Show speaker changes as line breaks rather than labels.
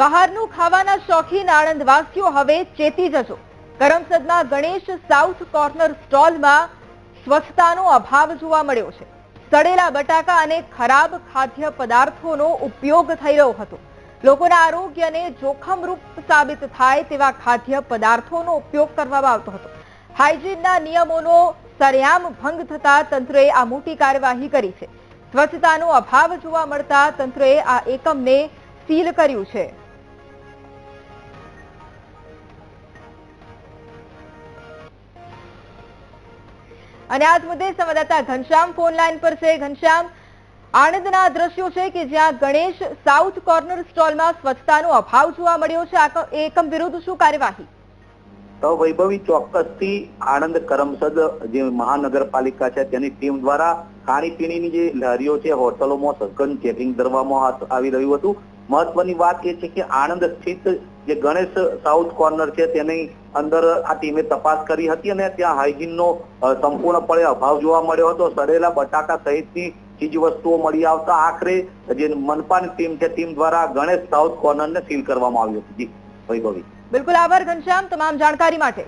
બહારનું ખાવાના શોખીન આણંદવાસીઓ હવે ચેતી જજો. કરમસદના ગણેશ સાઉથ કોર્નર સ્ટોલમાં સ્વચ્છતાનો અભાવ જોવા મળ્યો છે. સડેલા બટાકા અને ખરાબ ખાદ્ય પદાર્થોનો ઉપયોગ થઈ રહ્યો હતો. લોકોના આરોગ્યને જોખમરૂપ સાબિત થાય તેવા ખાદ્ય પદાર્થોનો ઉપયોગ કરવામાં આવતો હતો. હાઇજીનના નિયમોનો સરેઆમ ભંગ થતા તંત્રએ આ મોટી કાર્યવાહી કરી છે. સ્વચ્છતાનો અભાવ જોવા મળતા તંત્રએ આ એકમને સીલ કર્યું છે. અને આ મુદ્દે સંવાદદાતા ઘનશ્યામ ફોન લાઈન પર છે. ઘનશ્યામ, આણંદના દ્રશ્યો છે કે જ્યાં ગણેશ સાઉથ કોર્નર સ્ટોલમાં સ્વચ્છતાનો અભાવ જોવા મળ્યો છે. એકમ વિરુદ્ધ શું કાર્યવાહી?
તો વૈભવી ચોક્કસથી આણંદ કરમસદ જે મહાનગરપાલિકા છે, તેની ટીમ દ્વારા ખાણીપીણીની જે લારીઓ છે, હોટલોમાં સઘન ચેકિંગ કરવામાં આવી રહ્યું હતું. મહત્વની વાત એ છે કે આણંદ સ્થિત જે ગણેશ સાઉથ કોર્નર છે, તેની અંદર આ ટીમે તપાસ કરી હતી અને ત્યાં હાઇજીનનો સંપૂર્ણપણે અભાવ જોવા મળ્યો હતો. સડેલા બટાકા સહિતની ચીજ વસ્તુઓ મળી આવતા આખરે જે મનપાની ટીમ છે, ટીમ દ્વારા ગણેશ સાઉથ કોર્નરને સીલ કરવામાં આવ્યું હતું. જી, વૈભવી.
બિલકુલ આભાર ઘનશ્યામ, તમામ જાણકારી માટે.